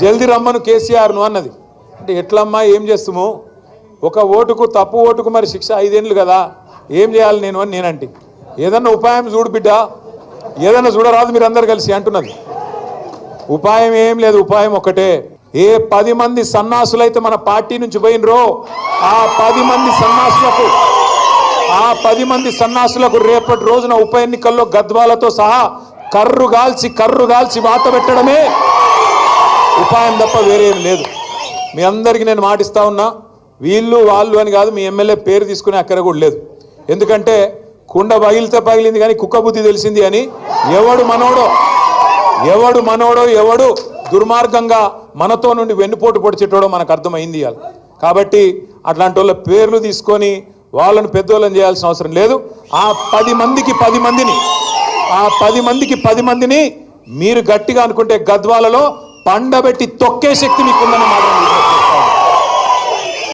జల్ది రమ్మను కేసీఆర్ను అన్నది. అంటే ఎట్లమ్మా ఏం చేస్తాము ఒక ఓటుకు తప్పు ఓటుకు మరి శిక్ష ఐదేళ్ళు కదా ఏం చేయాలి నేను అని నేనంటే. ఏదన్నా ఉపాయం చూడు బిడ్డ ఏదన్నా చూడరాదు మీరు అందరు కలిసి అంటున్నది. ఉపాయం ఏం లేదు ఉపాయం ఒకటే ఏ పది మంది సన్నాసులైతే మన పార్టీ నుంచి పోయినరో ఆ పది మంది సన్నాసులకు ఆ పది మంది సన్నాసులకు రేపటి రోజున ఉప ఎన్నికల్లో గద్వాలతో సహా కర్రు గాల్చి కర్రు గాల్చి వాత పెట్టడమే ఉపాయం తప్ప వేరే లేదు. మీ అందరికీ నేను మాటిస్తా ఉన్నా వీళ్ళు వాళ్ళు అని కాదు మీ ఎమ్మెల్యే పేరు తీసుకునే అక్కర కూడా లేదు. ఎందుకంటే కుండ పగిలితే పగిలింది కానీ కుక్క బుద్ధి తెలిసింది అని ఎవడు మనోడో ఎవడు మనోడో ఎవడు దుర్మార్గంగా మనతో నుండి వెన్నుపోటు పొడిచేటోడో మనకు అర్థమైంది ఇవాళ. కాబట్టి అట్లాంటి వాళ్ళ పేర్లు తీసుకొని వాళ్ళని పెద్దోళ్ళని చేయాల్సిన అవసరం లేదు. ఆ పది మందికి పది మందిని ఆ పది మందికి పది మందిని మీరు గట్టిగా అనుకుంటే గద్వాలలో పండబెట్టి తొక్కే శక్తి మీకుందని మాత్రం